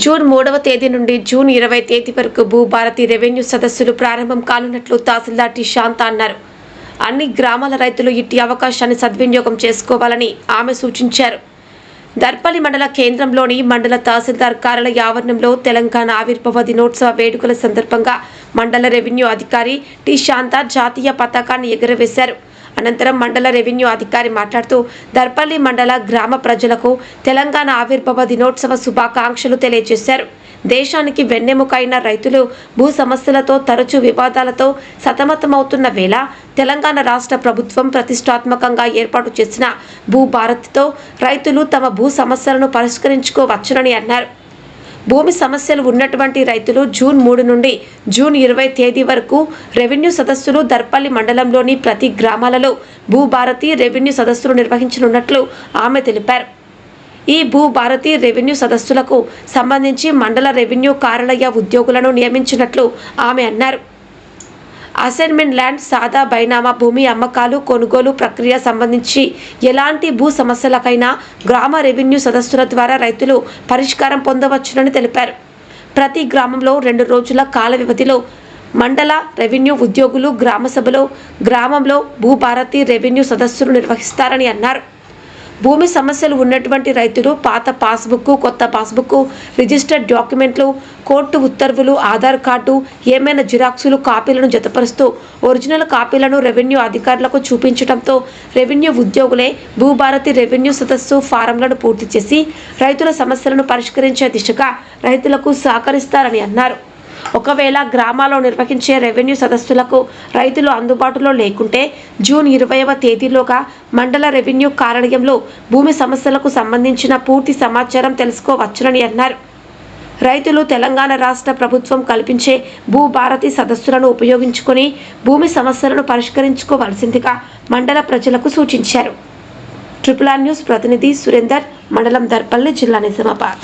June మూడవ తేదీ నుండి జూన్ ఇరవై తేదీ వరకు భూభారతి రెవెన్యూ సదస్సులు ప్రారంభం కానున్నట్లు తహసీల్దార్ టి శాంత అన్నారు. అన్ని గ్రామాల రైతులు ఇట్టి అవకాశాన్ని సద్వినియోగం చేసుకోవాలని ఆమె సూచించారు. దర్పల్లి మండల కేంద్రంలోని మండల తహసీల్దార్ కార్యాలయ ఆవరణంలో తెలంగాణ ఆవిర్భావ దినోత్సవ వేడుకల సందర్భంగా మండల రెవెన్యూ అధికారి టి శాంత జాతీయ పతాకాన్ని ఎగురవేశారు. అనంతరం మండల రెవెన్యూ అధికారి మాట్లాడుతూ దర్పల్లి మండల గ్రామ ప్రజలకు తెలంగాణ ఆవిర్భావ దినోత్సవ శుభాకాంక్షలు తెలియజేశారు. దేశానికి వెన్నెముకైన రైతులు భూ సమస్యలతో తరచూ వివాదాలతో సతమతమవుతున్న వేళ తెలంగాణ రాష్ట్ర ప్రభుత్వం ప్రతిష్టాత్మకంగా ఏర్పాటు చేసిన భూభారత్తో రైతులు తమ భూ సమస్యలను పరిష్కరించుకోవచ్చునని అన్నారు. భూమి సమస్యలు ఉన్నటువంటి రైతులు జూన్ మూడు నుండి జూన్ ఇరవై తేదీ వరకు రెవెన్యూ సదస్సులు దర్పల్లి మండలంలోని ప్రతి గ్రామాలలో భూభారతి రెవెన్యూ సదస్సులు నిర్వహించనున్నట్లు ఆమె తెలిపారు. ఈ భూభారతి రెవెన్యూ సదస్సులకు సంబంధించి మండల రెవెన్యూ కార్యాలయ ఉద్యోగులను నియమించినట్లు ఆమె అన్నారు. అసైన్మెంట్ ల్యాండ్ సాదా బైనామా భూమి అమ్మకాలు కొనుగోలు ప్రక్రియ సంబంధించి ఎలాంటి భూ సమస్యలకైనా గ్రామ రెవెన్యూ సదస్సుల ద్వారా రైతులు పరిష్కారం పొందవచ్చునని తెలిపారు. ప్రతి గ్రామంలో రెండు రోజుల కాల వ్యవధిలో మండల రెవెన్యూ ఉద్యోగులు గ్రామ సభలో గ్రామంలో భూభారతి రెవెన్యూ సదస్సులు నిర్వహిస్తారని అన్నారు. భూమి సమస్యలు ఉన్నటువంటి రైతులు పాత పాస్బుక్ కొత్త పాస్బుక్ రిజిస్టర్డ్ డాక్యుమెంట్లు కోర్టు ఉత్తర్వులు ఆధార్ కార్డు ఏమైనా జిరాక్సులు కాపీలను జతపరుస్తూ ఒరిజినల్ కాపీలను రెవెన్యూ అధికారులకు చూపించడంతో రెవెన్యూ ఉద్యోగులే భూభారతి రెవెన్యూ సదస్సు ఫారంలను పూర్తి చేసి రైతుల సమస్యలను పరిష్కరించే దిశగా రైతులకు సహకరిస్తారని అన్నారు. ఒకవేళ గ్రామాల్లో నిర్వహించే రెవెన్యూ సదస్సులకు రైతులు అందుబాటులో లేకుంటే జూన్ ఇరవైవ తేదీలోగా మండల రెవెన్యూ కార్యాలయంలో భూమి సమస్యలకు సంబంధించిన పూర్తి సమాచారం తెలుసుకోవచ్చునని అన్నారు. రైతులు తెలంగాణ రాష్ట్ర ప్రభుత్వం కల్పించే భూభారతి సదస్సులను ఉపయోగించుకొని భూమి సమస్యలను పరిష్కరించుకోవాల్సిందిగా మండల ప్రజలకు సూచించారు. ట్రిపుల్ ఆర్ న్యూస్ ప్రతినిధి సురేందర్ మండలం దర్పల్లి జిల్లా నిజామాబాద్.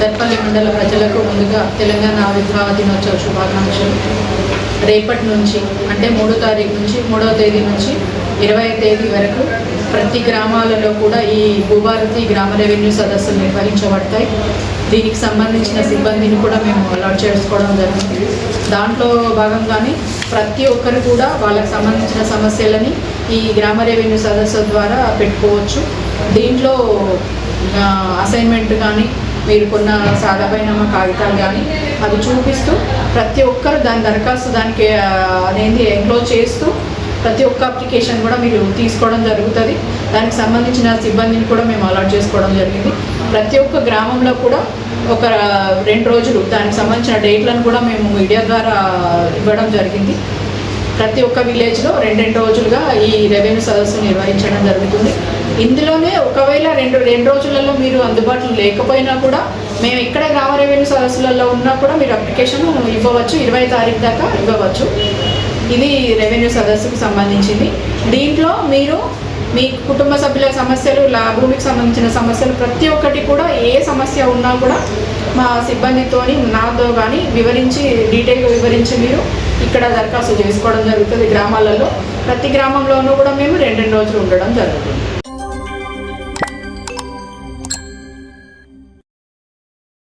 దర్పల్లి మండల ప్రజలకు ముందుగా తెలంగాణ ఆవిర్భావ దినోత్సవ శుభాకాంక్షలు. రేపటి నుంచి అంటే మూడో తారీఖు నుంచి మూడవ తేదీ నుంచి ఇరవై తేదీ వరకు ప్రతి గ్రామాలలో కూడా ఈ భూభారతి గ్రామ రెవెన్యూ సదస్సులు నిర్వహించబడతాయి. దీనికి సంబంధించిన సిబ్బందిని కూడా మేము అలాట్ చేసుకోవడం జరుగుతుంది దాంట్లో భాగంగానే ప్రతి ఒక్కరు కూడా వాళ్ళకి సంబంధించిన సమస్యలని ఈ గ్రామ రెవెన్యూ సదస్సు ద్వారా పెట్టుకోవచ్చు. దీంట్లో అసైన్మెంట్ కానీ మీరు కొన్న సాదాపైన కాగితాలు కానీ అవి చూపిస్తూ ప్రతి ఒక్కరు దాని దరఖాస్తు దానికి అనేది ఎన్క్లోజ్ చేస్తూ ప్రతి ఒక్క అప్లికేషన్ కూడా మీరు తీసుకోవడం జరుగుతుంది. దానికి సంబంధించిన సిబ్బందిని కూడా మేము అలాట్ చేసుకోవడం జరిగింది. ప్రతి ఒక్క గ్రామంలో కూడా ఒక రెండు రోజులు దానికి సంబంధించిన డేట్లను కూడా మేము మీడియా ద్వారా ఇవ్వడం జరిగింది. ప్రతి ఒక్క విలేజ్లో రెండు రెండు రోజులుగా ఈ రెవెన్యూ సదస్సు నిర్వహించడం జరుగుతుంది. ఇందులోనే ఒకవేళ రెండు రెండు రోజులలో మీరు అందుబాటులో లేకపోయినా కూడా మేము ఇక్కడ గ్రామ రెవెన్యూ సదస్సులలో ఉన్నా కూడా మీరు అప్లికేషన్ ఇవ్వవచ్చు. ఇరవై తారీఖు దాకా ఇవ్వవచ్చు. ఇది రెవెన్యూ సదస్సుకు సంబంధించింది. దీంట్లో మీరు మీ కుటుంబ సభ్యుల సమస్యలు లాభూమికి సంబంధించిన సమస్యలు ప్రతి ఒక్కటి కూడా ఏ సమస్య ఉన్నా కూడా మా సిబ్బందితో నాతో కానీ వివరించి డీటెయిల్గా వివరించి మీరు ఇక్కడ దరఖాస్తు చేసుకోవడం జరుగుతుంది గ్రామాలలో. ప్రతి గ్రామంలోనూ కూడా మేము రెండు రెండు రోజులు ఉండడం జరుగుతుంది.